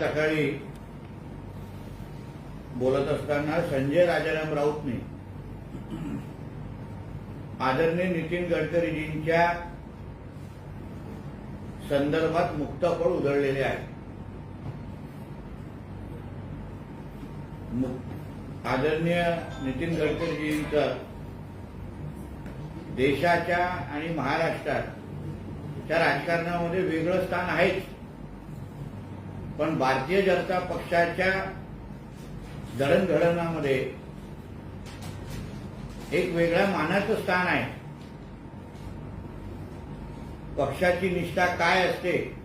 सकाळी बोलत असताना संजय राजाराम राऊतने आदरणीय नितीन गडकरीजींच्या संदर्भात मुक्तफळ उधळलेले आहे. आदरणीय नितीन गडकरीजींचं देशाच्या आणि महाराष्ट्राच्या राजकारणामध्ये वेगळं स्थान आहेच. पण भारतीय जनता पक्षाच्या जडणघडणामध्ये एक वेगळ्या मानाचं स्थान आहे. पक्षाची निष्ठा काय असते?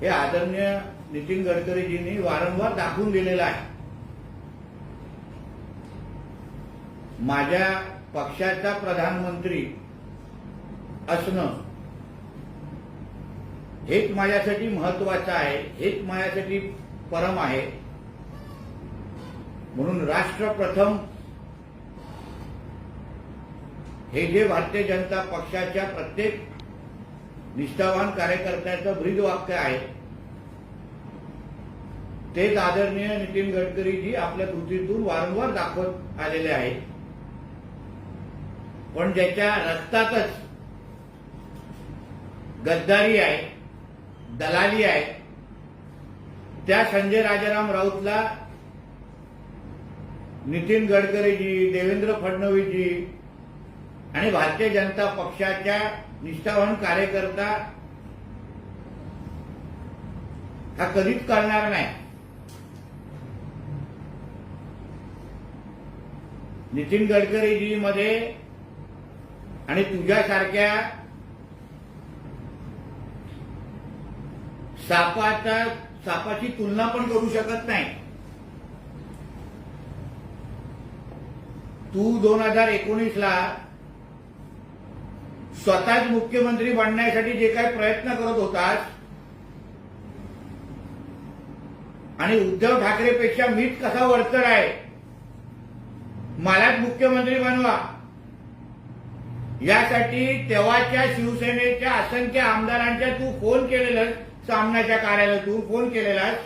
हे आदरणीय नितीन गडकरीजींनी वारंवार दाखवून दिलेलं आहे. माझ्या पक्षाचा प्रधानमंत्री असणं हेच माझ्यासाठी महत्वाचं आहे हेच माझ्यासाठी परम आहे. म्हणून राष्ट्र प्रथम हे जे भारतीय जनता पक्षाच्या प्रत्येक निष्ठावान कार्यकर्त्याचं ब्रीद वाक्य आहे तेच आदरणीय नितीन गडकरीजी आपल्या कृतीतून वारंवार दाखवत आलेले आहेत. पण ज्याच्या रक्तातच गद्दारी आहे दलाली आहे. त्या संजय राजाराम राऊतला नितीन गडकरीजी देवेंद्र फडणवीसजी आणि भारतीय जनता पक्षाच्या निष्ठावान कार्यकर्ता हा कधीच करणार नाही. नितीन गडकरीजी मध्ये आणि तुझ्यासारख्या सापाचा सापाची तुलना पण करू शकत नाही. तू दोन हजार एकोणीसला स्वतःच मुख्यमंत्री बनण्यासाठी जे काही प्रयत्न करत होतास आणि उद्धव ठाकरेपेक्षा मीच कसा वरचर आहे मलाच मुख्यमंत्री बनवा. यासाठी तेव्हाच्या शिवसेनेच्या असंख्य आमदारांच्या तू फोन केलेलं सामनाच्या कार्यालयातून फोन केलेलास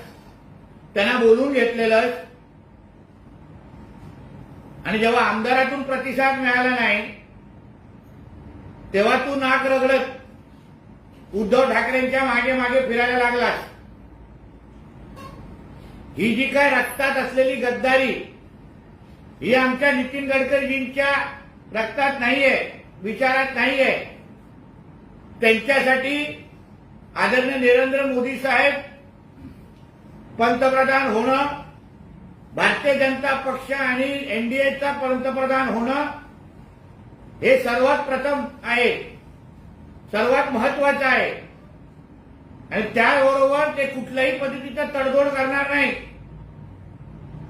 त्यांना बोलून घेतलेलंस. आणि जेव्हा आमदारातून प्रतिसाद मिळाला नाही तेव्हा तू नाक रगडत उद्धव ठाकरेंच्या मागे मागे फिरायला लागलास. ही जी काय रक्तात असलेली गद्दारी ही आमच्या नितीन गडकरीजींच्या रक्तात नाहीये विचारात नाहीये. त्यांच्यासाठी आदरणीय नरेंद्र मोदी साहेब पंतप्रधान होणं भारतीय जनता पक्ष आणि एनडीएचा पंतप्रधान होणं हे सर्वात प्रथम आहे सर्वात महत्वाचं आहे. आणि त्याबरोबर ते कुठल्याही पद्धतीचा तडजोड करणार नाही.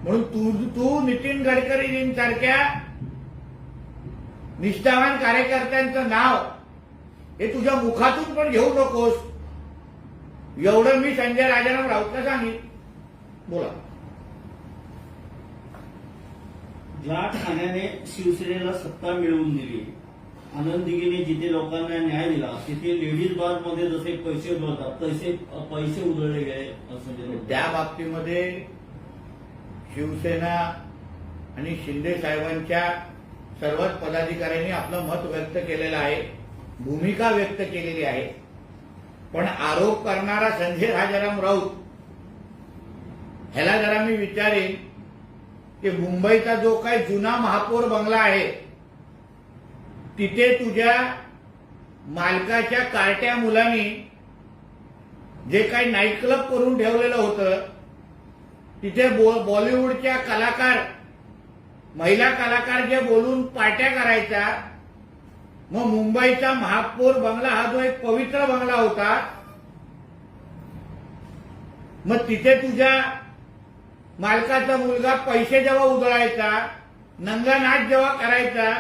म्हणून तू तू नितीन गडकरीजींसारख्या निष्ठावान कार्यकर्त्यांचं नाव हे तुझ्या मुखातून पण घेऊ नकोस. एवढं मी संजय राजाराम राऊतला सांगितलं बोला. ज्या ठाण्याने शिवसेनेला सत्ता मिळवून दिली आनंद दिघेने जिथे लोकांना न्याय दिला तिथे लेडीज बारमध्ये जसे पैसे उधळतात तसे पैसे उधळले गेले संजय राऊत. त्या बाबतीमध्ये शिवसेना आणि शिंदे साहेबांच्या सर्वच पदाधिकाऱ्यांनी आपलं मत व्यक्त केलेलं आहे भूमिका व्यक्त केलेली आहे. पण आरोप करणारा संजय राजाराम राऊत ह्याला जरा मी विचारेन की मुंबईचा जो काही जुना महापौर बंगला आहे तिथे तुझ्या मालकाच्या कार्ट्या मुलांनी जे काही नाईट क्लब करून ठेवलेलं होतं तिथे बॉलिवूडच्या कलाकार महिला कलाकार जे बोलून पार्ट्या करायच्या मग मुंबईचा महापौर बंगला हा जो एक पवित्र बंगला होता मग तिथे तुझ्या मालकाचा मुलगा पैसे जेव्हा उधळायचा नंगानाट जेव्हा करायचा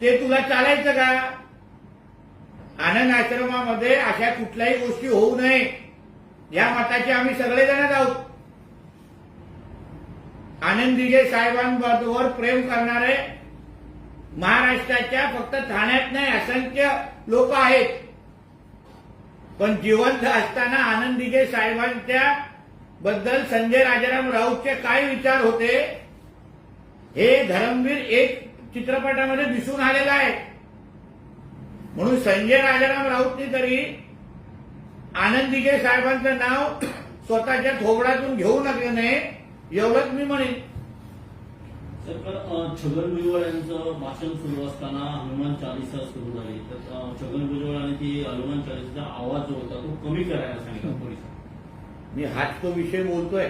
ते तुला चालायचं का? आनंद आश्रमामध्ये अशा कुठल्याही गोष्टी होऊ नये. या मताचे आम्ही सगळेजणच आहोत आनंद दिघे साहेबांबरोबर प्रेम करणारे महाराष्ट्राच्या फक्त ठाण्यात नाही असंख्य लोक आहेत. पण जिवंत असताना आनंदीजे साहेबांच्या बद्दल संजय राजाराम राऊतचे काय विचार होते हे धर्मवीर एक चित्रपटामध्ये दिसून आलेलं आहे. म्हणून संजय राजाराम राऊतनी तरी आनंदीगे साहेबांचं नाव स्वतःच्या थोबडातून घेऊ नये नये एवढंच मी म्हणेन. तर अ, छगन भुजबळ यांचं भाषण सुरू असताना हनुमान चालिसा सुरू झाली. तर छगन भुजबळ आणि ती हनुमान चालिसाचा आवाज जो होता तो कमी करायला सांगितला पोलिसांनी. मी हाच तो विषय बोलतोय.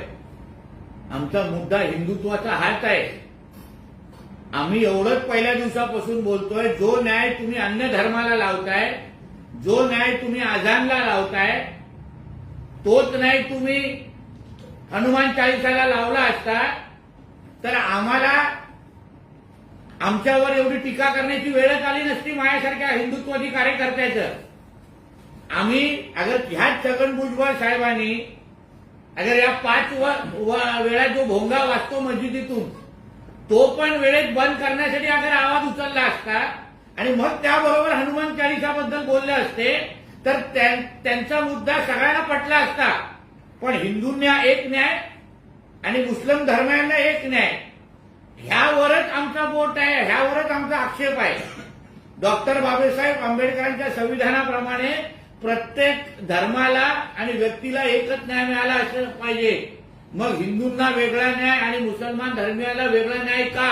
आमचा मुद्दा हिंदुत्वाचा हाच आहे. आम्ही एवढंच पहिल्या दिवसापासून बोलतोय जो न्याय तुम्ही अन्य धर्माला लावताय जो न्याय तुम्ही आझानला लावताय तोच न्याय तुम्ही हनुमान चाळीसाला लावला असता तर आम्हाला आमच्यावर एवढी टीका करण्याची वेळच आली नसती माझ्यासारख्या हिंदुत्वादी कार्यकर्त्याचं. आम्ही अगर ह्याच छगन भुजबळ साहेबांनी अगर या पाच वेळा जो भोंगा वाचतो मस्जिदीतून तो पण वेळेत बंद करण्यासाठी अगर आवाज उचलला असता आणि मग त्याबरोबर हनुमान चालिसाबद्दल बोलले असते तर त्यांचा मुद्दा सगळ्यांना पटला असता. पण हिंदूंना एक न्याय आणि मुस्लिम धर्मांना एक न्याय ह्यावरच आमचा बोट आहे ह्यावरच आमचा आक्षेप आहे. डॉक्टर बाबासाहेब आंबेडकरांच्या संविधानाप्रमाणे प्रत्येक धर्माला आणि व्यक्तीला एकच न्याय मिळाला असं पाहिजे. मग हिंदूंना वेगळा न्याय आणि मुसलमान धर्मियाला वेगळा न्याय का?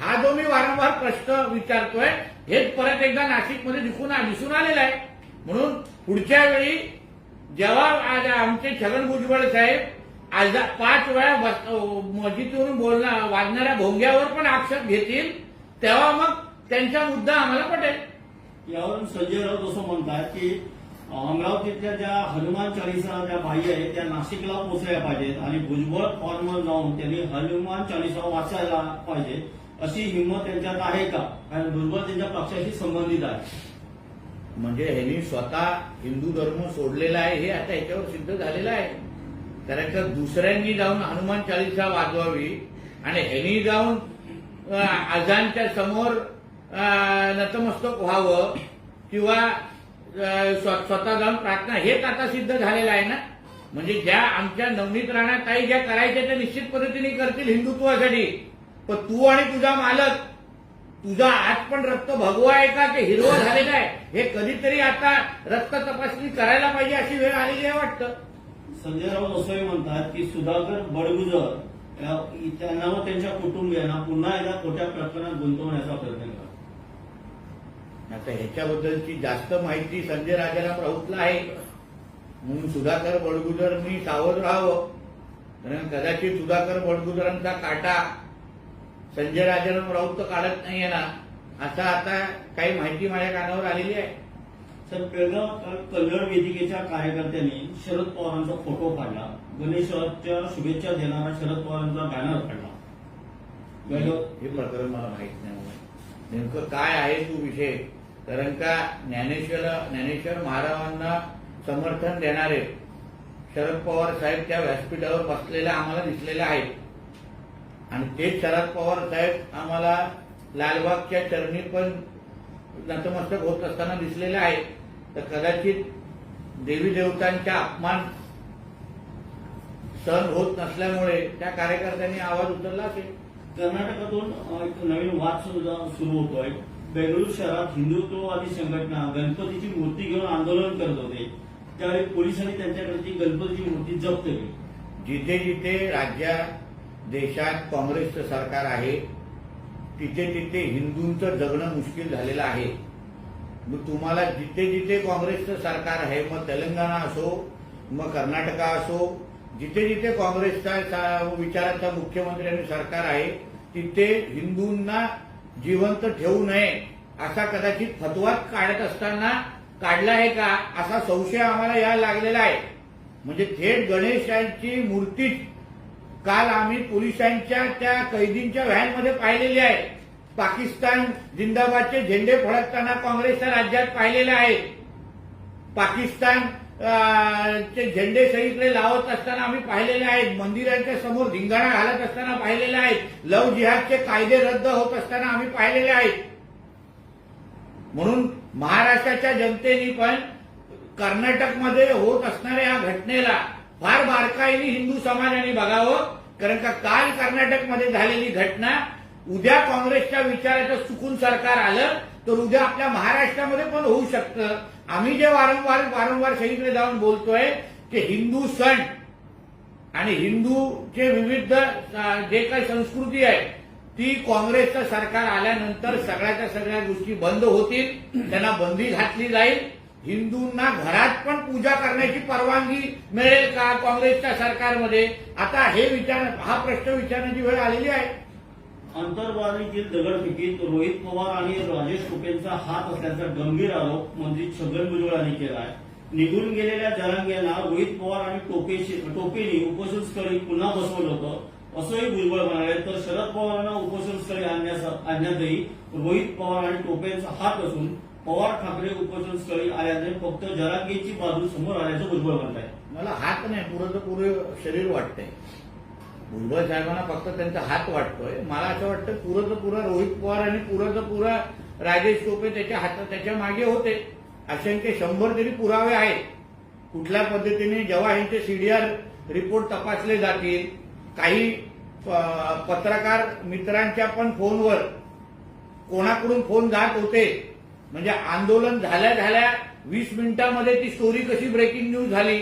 हा जो मी वारंवार प्रश्न विचारतोय हेच परत एकदा नाशिकमध्ये दिसून दिसून आलेला आहे. म्हणून पुढच्या वेळी जेव्हा आमचे छगन भुजबळ साहेब आज पाच वेळा मस्जिदवरून बोलणार वाजणाऱ्या भोंग्यावर पण आक्षेप घेतील तेव्हा मग त्यांचा मुद्दा आम्हाला पटेल. यावरून संजय राऊत असं म्हणतात की अमरावतीतल्या ज्या हनुमान चालिसा ज्या बाई आहेत त्या नाशिकला पोहोचल्या पाहिजेत आणि भुजबळ फॉर्मवर जाऊन त्यांनी हनुमान चालिसा वाचायला पाहिजे अशी हिंमत त्यांच्यात आहे का? कारण भुजबळ त्यांच्या पक्षाशी संबंधित आहे. म्हणजे ह्यांनी स्वतः हिंदू धर्म सोडलेला आहे हे आता ह्याच्यावर सिद्ध झालेलं आहे. त्यानंतर दुसऱ्यांनी जाऊन हनुमान चालिसा वाजवावी आणि ह्यांनी जाऊन आजानच्या समोर नतमस्तक व्हावं किंवा स्वतः जाऊन प्रार्थना. हेच आता सिद्ध झालेलं आहे ना? म्हणजे ज्या आमच्या नवनीत राणा ताई ज्या करायच्या त्या निश्चित पद्धतीने करतील हिंदुत्वासाठी. पण तू आणि तुझा मालक तुझा आज पण रक्त भगवा आहे का? ते हिरवं झालेलं आहे. हे कधीतरी आता रक्त तपासणी करायला पाहिजे अशी वेळ आलेली आहे वाटतं. संजय राऊत असंही म्हणतात की सुधाकर बडगुजर त्यांना व त्यांच्या कुटुंबियांना पुन्हा एकदा खोट्या प्रकरणात गुंतवण्याचा प्रयत्न करा. आता ह्याच्याबद्दलची जास्त माहिती संजय राजाला राऊतला आहे म्हणून सुधाकर बडगुजरनी सावध राहावं. कारण कदाचित सुधाकर बडगुजरांचा काटा संजय राजाराम राऊत काढत नाहीये ना. असं आता काही माहिती माझ्या कानावर आलेली आहे. तर बेळगाव कल्याण वेदिकेच्या कार्यकर्त्यांनी शरद पवारांचा फोटो काढला. गणेशच्या शुभेच्छा देणारा शरद पवारांचा बॅनर काढला. हे प्रकरण मला माहीत नाही नेमकं काय आहे तो विषय? कारण का ज्ञानेश्वर ज्ञानेश्वर महाराजांना समर्थन देणारे शरद पवार साहेब त्या व्यासपीठावर बसलेले आम्हाला दिसलेले आहेत. आणि तेच शरद पवार साहेब आम्हाला लालबागच्या चरणी पण नतमस्तक होत असताना दिसलेले आहेत. तर कदाचित देवी देवतांचा अपमान सहन होत नसल्यामुळे त्या कार्यकर्त्यांनी आवाज उचलला असेल. कर्नाटकातून एक नवीन वाद सुरू होतोय. बेंगळूर शहरात हिंदुत्ववादी संघटना गणपतीची मूर्ती घेऊन आंदोलन करत होते. त्यावेळी पोलिसांनी त्यांच्याकडची गणपतीची मूर्ती जप्त केली. जिथे जिथे राज्यात देशात काँग्रेसचं सरकार आहे तिथे तिथे हिंदूंचं जगणं मुश्किल झालेलं आहे. मग तुम्हाला जिथे जिथे काँग्रेसचं सरकार आहे मग तेलंगणा असो मग कर्नाटका असो जिथे जिथे काँग्रेसचा विचाराचा मुख्यमंत्री आणि सरकार आहे तिथे हिंदूंना जिवंत ठेवू नये असा कदाचित फतवाच काढत असताना काढला आहे का असा संशय आम्हाला या लागलेला आहे. म्हणजे थेट गणेशांची मूर्तीच काल आम्ही पोलिसांच्या त्या कैदींच्या व्हॅनमध्ये पाहिलेली आहे. पाकिस्तान जिंदाबादचे झेंडे फडकताना काँग्रेसच्या राज्यात पाहिलेले आहे. पाकिस्तान चे झेंडे सगळीकडे लावत असताना आम्ही पाहिलेले आहेत. मंदिरांच्या समोर धिंगाणा घालत असताना पाहिलेले आहेत. लव जिहादचे कायदे रद्द होत असताना आम्ही पाहिलेले आहेत. म्हणून महाराष्ट्राच्या जनतेने पण कर्नाटकमध्ये होत असणाऱ्या या घटनेला फार बारकाईने हिंदू समाजाने बघावं. कारण का काल कर्नाटकमध्ये झालेली घटना उद्या काँग्रेसच्या विचाराचं चुकून सरकार आलं तर उद्या आपल्या महाराष्ट्रामध्ये पण होऊ शकतं. आम्ही जे वारंवार वारंवार सगळीकडे जाऊन बोलतोय की हिंदू सण आणि हिंदूचे विविध जे काही संस्कृती आहे ती काँग्रेसचं सरकार आल्यानंतर सगळ्याच्या सगळ्या गोष्टी बंद होतील त्यांना बंदी घातली जाईल. हिंदूंना घरात पण पूजा करण्याची परवानगी मिळेल का काँग्रेसच्या सरकारमध्ये? आता हे विचार हा प्रश्न विचारण्याची वेळ आलेली आहे. आंतरवादीतील दगडफेकीत रोहित पवार आणि राजेश टोपेंचा हात असल्याचा गंभीर आरोप मंत्री छगन भुजबळ यांनी केला आहे निघून गेलेल्या जरांगेंना रोहित पवार आणि टोपेशी टोपेनी उपोषणस्थळी पुन्हा बसवलं होतं. असंही भुजबळ म्हणाले तर शरद पवारांना उपोषणस्थळी आणण्यास- आणण्यातही रोहित पवार आणि टोपेंचा हात असून पवार ठाकरे उपोषणस्थळी आल्याने फक्त जरांगेची बाजू समोर आल्याचं भुजबळ म्हणत आहे मला हात नाही पुरं पुरे शरीर वाटतंय. भुजबळ साहेबांना फक्त त्यांचा हात वाटतोय. मला असं वाटतं पुरं पुरा रोहित पवार आणि पुरं पुरा राजेश टोपे त्याच्या हातात त्याच्यामागे होते. असंख्य शंभर तरी पुरावे आहेत. कुठल्या पद्धतीने जेव्हा ह्यांचे सीडीआर रिपोर्ट तपासले जातील काही प- पत्रकार मित्रांच्या पण फोनवर कोणाकडून फोन जात होते म्हणजे आंदोलन झाल्या झाल्या वीस मिनिटांमध्ये ती स्टोरी कशी ब्रेकिंग न्यूज झाली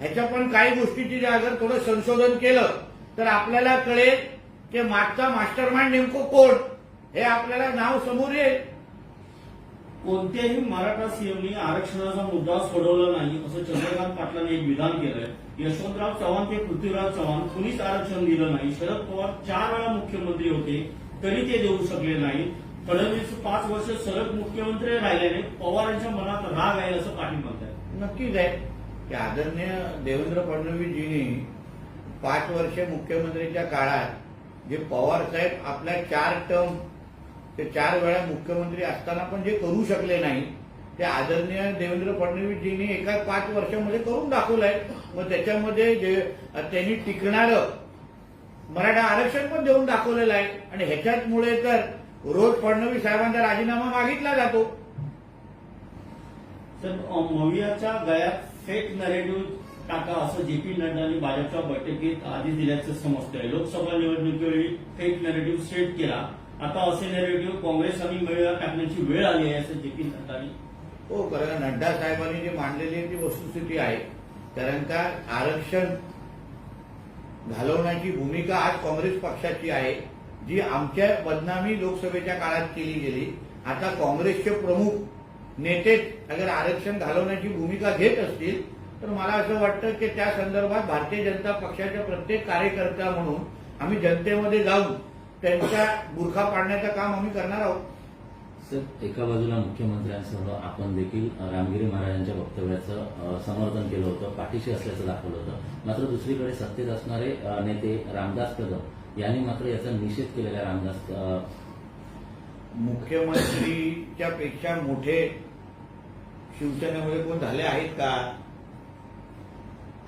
ह्याच्या पण काही गोष्टीची जर अगर थोडं संशोधन केलं तर आपल्याला कळेल की मागचा मास्टर माइंड नेमकं कोण? हे आपल्याला नाव समोर येईल. कोणत्याही मराठा सीएमनी आरक्षणाचा मुद्दा सोडवला नाही असं चंद्रकांत पाटलांनी एक विधान केलंय. यशवंतराव चव्हाण ते पृथ्वीराज चव्हाण कुणीच आरक्षण दिलं नाही. शरद पवार चार वेळा मुख्यमंत्री होते तरी ते देऊ शकले नाही. फडणवीस पाच वर्ष सलग मुख्यमंत्री राहिल्याने पवारांच्या मनात राग आहे असं पाटील म्हणतात नक्कीच आहे. की आदरणीय देवेंद्र फडणवीसजींनी पाच वर्ष मुख्यमंत्रीच्या काळात जे पवार साहेब आपल्या चार टर्म ते चार वेळा मुख्यमंत्री असताना पण जे करू शकले नाही ते आदरणीय देवेंद्र फडणवीसजींनी एका पाच वर्षामध्ये करून दाखवलंय. मग त्याच्यामध्ये जे त्यांनी टिकणारं मराठा आरक्षण पण देऊन दाखवलेलं आहे. आणि ह्याच्याचमुळे तर रोज फडणवीस साहेबांचा राजीनामा मागितला जातो. तर अं, मवियाच्या गळ्यात फेक नरेटिव्ह टाका असं जे पी नड्डांनी भाजपच्या बैठकीत आधी दिल्याचं समजतंय. लोकसभा निवडणुकीवेळी फेक नरेटिव्ह सेट केला. आता असे नरेटिव्ह काँग्रेस आणि मेळा टाकण्याची वेळ आली आहे असं जे पी नड्डानी हो कारण नड्डा साहेबांनी जी मांडलेली आहे ती वस्तुस्थिती आहे. कारण का आरक्षण घालवण्याची भूमिका आज काँग्रेस पक्षाची आहे जी आमच्या बदनामी लोकसभेच्या काळात केली गेली. आता काँग्रेसचे प्रमुख नेते अगर आरक्षण घालवण्याची भूमिका घेत असतील तर मला असं वाटतं की त्या संदर्भात भारतीय जनता पक्षाच्या प्रत्येक कार्यकर्ता म्हणून आम्ही जनतेमध्ये जाऊन त्यांच्या बुरखा पाडण्याचं काम आम्ही करणार आहोत. सर एका बाजूला मुख्यमंत्र्यांसह आपण देखील रामगिरी महाराजांच्या वक्तव्याचं समर्थन केलं होतं पाठीशी असल्याचं दाखवलं होतं. मात्र दुसरीकडे सत्तेत असणारे नेते रामदास कदम यांनी मात्र याचा निषेध केलेला रामदास मुख्यमंत्रीच्या पेक्षा मोठे शिवसेनेमध्ये कोण झाले आहेत का?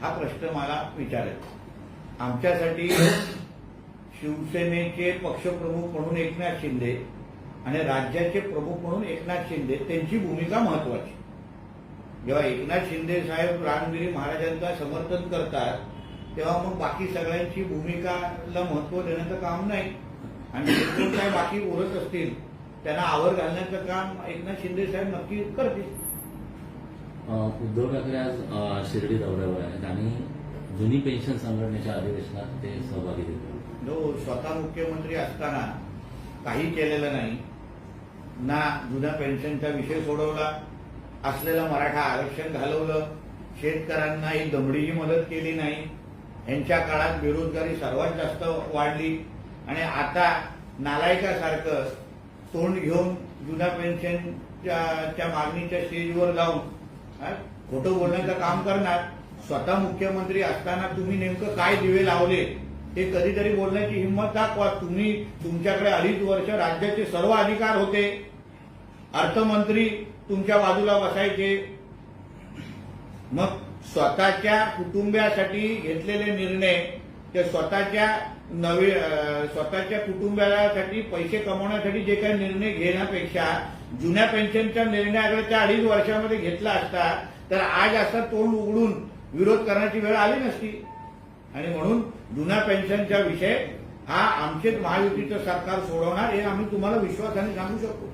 हा प्रश्न मला विचारायचा आमच्यासाठी शिवसेनेचे पक्षप्रमुख म्हणून एकनाथ शिंदे आणि राज्याचे प्रमुख म्हणून एकनाथ शिंदे त्यांची भूमिका महत्वाची जेव्हा एकनाथ शिंदे साहेब रामगिरी महाराजांचा समर्थन करतात तेव्हा मग बाकी सगळ्यांची भूमिकाला महत्त्व देण्याचं काम नाही. आणि काय बाकी उरत असतील त्यांना आवर घालण्याचं काम एकनाथ शिंदे साहेब नक्की करतील. उद्धव ठाकरे आज शिर्डी दौऱ्यावर आहेत आणि जुनी पेन्शन संघटनेच्या अधिवेशनात ते सहभागी होते जो स्वतः मुख्यमंत्री असताना काही केलेलं नाही ना जुन्या पेन्शनचा विषय सोडवला असलेलं मराठा आरक्षण घालवलं शेतकऱ्यांना एक दमडीही मदत केली नाही यांच्या काळात बेरोजगारी सर्वात जास्त वाढली आणि आता नालायकासारखं तोंड घेऊन जुन्या पेन्शनच्या मागणीच्या स्टेजवर जाऊन खोटं बोलण्याचं काम करणार. स्वतः मुख्यमंत्री असताना तुम्ही नेमकं काय दिवे लावले? हे कधीतरी बोलण्याची हिंमत दाखवा. तुम्ही तुमच्याकडे अडीच वर्ष राज्याचे सर्व अधिकार होते. अर्थमंत्री तुमच्या बाजूला बसायचे. मग स्वतःच्या कुटुंबियासाठी घेतलेले निर्णय ते स्वतःच्या नवे स्वतःच्या कुटुंबियासाठी पैसे कमवण्यासाठी जे काही निर्णय घेण्यापेक्षा जुन्या पेन्शनचा निर्णय अगर त्या अडीच वर्षामध्ये घेतला असता तर आज असा तोंड उघडून विरोध करण्याची वेळ आली नसती. आणि म्हणून जुन्या पेन्शनचा विषय हा आमचेच महायुतीचं सरकार सोडवणार हे आम्ही तुम्हाला विश्वासाने सांगू शकतो.